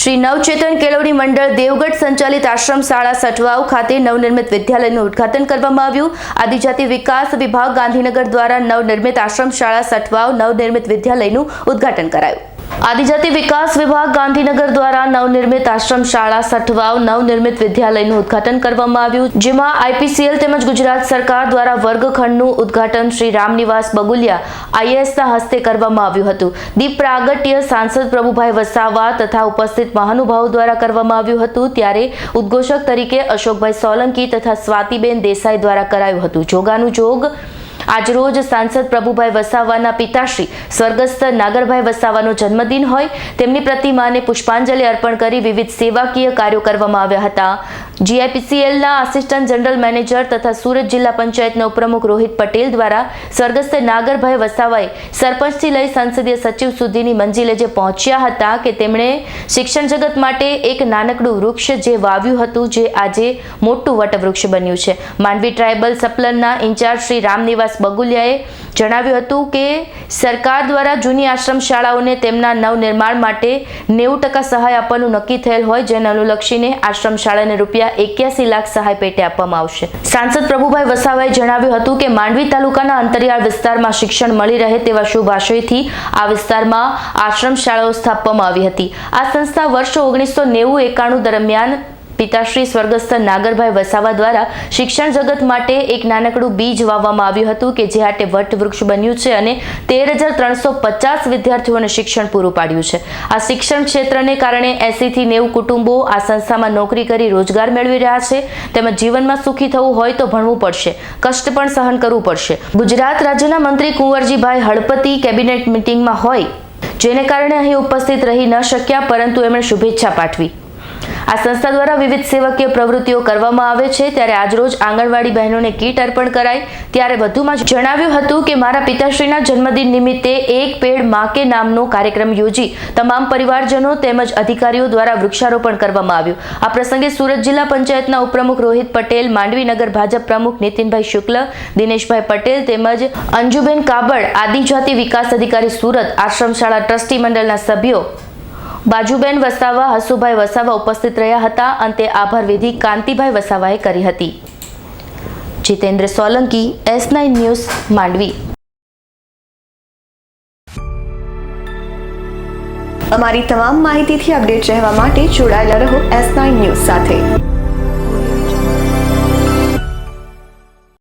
શ્રી નવચેતન કેળવણી મંડળ દેવગઢ સંચાલિત આશ્રમ શાળા સઠવાવ ખાતે નવનિર્મિત વિદ્યાલયનું ઉદ્ઘાટન કરવામાં આવ્યું. આદિજાતિ વિકાસ વિભાગ ગાંધીનગર દ્વારા નવનિર્મિત આશ્રમ શાળા સઠવાવ નવનિર્મિત વિદ્યાલયનું ઉદ્ઘાટન કરાયું. આદિજાતિ વિકાસ વિભાગ ગાંધીનગર દ્વારા નવનિર્મિત આશ્રમ શાળા સઠવાવ નવનિર્મિત વિદ્યાલયનું ઉદ્ઘાટન કરવામાં આવ્યું, જેમાં આઈપીસીએલ તેમજ ગુજરાત સરકાર દ્વારા વર્ગખંડનું ઉદ્ઘાટન શ્રી રામનિવાસ બગુલિયા આઈએએસના હસ્તે કરવામાં આવ્યું હતું. દીપ પ્રાગટ્ય સાંસદ પ્રભુભાઈ વસાવા તથા ઉપસ્થિત મહાનુભાવો દ્વારા કરવામાં આવ્યું હતું, ત્યારે ઉદ્ઘોષક તરીકે અશોકભાઈ સોલંકી તથા સ્વાતિબેન દેસાઈ દ્વારા કરાયું હતું. જોગાનું જોગ આજરોજ સાંસદ પ્રભુભાઈ વસાવાના પિતાશ્રી, સ્વર્ગસ્થ નાગરભાઈ વસાવાનો જન્મદિન હોય, તેમની પ્રતિમાને પુષ્પાંજલિ અર્પણ કરી વિવિધ સેવાકીય કાર્યો કરવામાં આવ્યા હતા. જીઆઈપીસીએલના આસિસ્ટન્ટ જનરલ મેનેજર તથા સુરત જિલ્લા પંચાયતના ઉપપ્રમુખ રોહિત પટેલ દ્વારા સ્વર્ગસ્થ નાગરભાઈ વસાવાએ સરપંચથી લઈ સંસદીય સચિવ સુધીની મંજિલે જે પહોંચ્યા હતા કે તેમણે શિક્ષણ જગત માટે એક નાનકડું વૃક્ષ જે વાવ્યું હતું, જે આજે મોટું વટવૃક્ષ બન્યું છે. માંડવી ટ્રાયબલ સપ્લનના ઇન્ચાર્જ શ્રી રામનિવાસ બગુલિયાએ જણાવ્યું હતું કે સરકાર દ્વારા જૂની આશ્રમ શાળાઓને તેમના નવનિર્માણ માટે નેવું ટકા સહાય આપવાનું નક્કી થયેલ હોય, જેને અનુલક્ષીને આશ્રમ શાળાને રૂપિયા એક્યાસી લાખ સહાય પેટે આપવામાં આવશે. સાંસદ પ્રભુભાઈ વસાવાએ જણાવ્યું હતું કે માંડવી તાલુકાના અંતરિયાળ વિસ્તારમાં શિક્ષણ મળી રહે તેવા શુભ આશયથી આ વિસ્તારમાં આશ્રમ શાળાઓ સ્થાપવામાં આવી હતી. આ સંસ્થા વર્ષ ઓગણીસો નેવું એકાણું દરમિયાન પિતાશ્રી સ્વર્ગસ્થ નાગરભાઈ વસાવા દ્વારા શિક્ષણ જગત માટે એક નાનકડું બીજ વાવવામાં આવ્યું હતું કે જે આટે વટવૃક્ષ બન્યું છે અને તેર હજાર ત્રણસો પચાસ વિદ્યાર્થીઓને શિક્ષણ પૂરું પાડ્યું છે. આ શિક્ષણ ક્ષેત્રને કારણે એસીથી નેવું કુટુંબો આ સંસ્થામાં નોકરી કરી રોજગાર મેળવી રહ્યા છે. તેમજ જીવનમાં સુખી થવું હોય તો ભણવું પડશે. કષ્ટ પણ સહન કરવું પડશે. ગુજરાત રાજ્યના મંત્રી કુંવરજીભાઈ હળપતિ કેબિનેટ મિટિંગમાં હોય, જેને કારણે અહીં ઉપસ્થિત રહી ન શક્યા, પરંતુ એમણે શુભેચ્છા પાઠવી. આ સંસ્થા દ્વારા વિવિધ સેવકીય પ્રવૃત્તિઓ કરવામાં આવે છે. ત્યારે આજરોજ આંગણવાડી બહેનોને કીટ અર્પણ કરાઈ. ત્યારે વધુમાં જણાવ્યું હતું કે, મારા પિતાશ્રીના જન્મદિન નિમિત્તે એક પેડ માકે નામનો કાર્યક્રમ યોજી તમામ પરિવારજનો તેમજ અધિકારીઓ દ્વારા વૃક્ષારોપણ કરવામાં આવ્યું. આ પ્રસંગે સુરત જિલ્લા પંચાયતના ઉપપ્રમુખ રોહિત પટેલ માંડવીનગર ભાજપ પ્રમુખ નીતિનભાઈ શુક્લ, દિનેશભાઈ પટેલ તેમજ અંજુબેન કાબડ, આદિજાતિ વિકાસ અધિકારી સુરત આશ્રમશાળા ટ્રસ્ટી મંડળના સભ્યો બાજુબેન વસાવા, હસુભાઈ વસાવા ઉપસ્થિત રહ્યા હતા. અંતે આભાર વિધિ કાંતિભાઈ વસાવાએ કરી હતી. Jitendra Solanki, S nine news, Mandvi. અમારી તમામ માહિતીથી અપડેટ રહેવા માટે જોડાયેલા રહો એસ નાઇન ન્યૂઝ સાથે.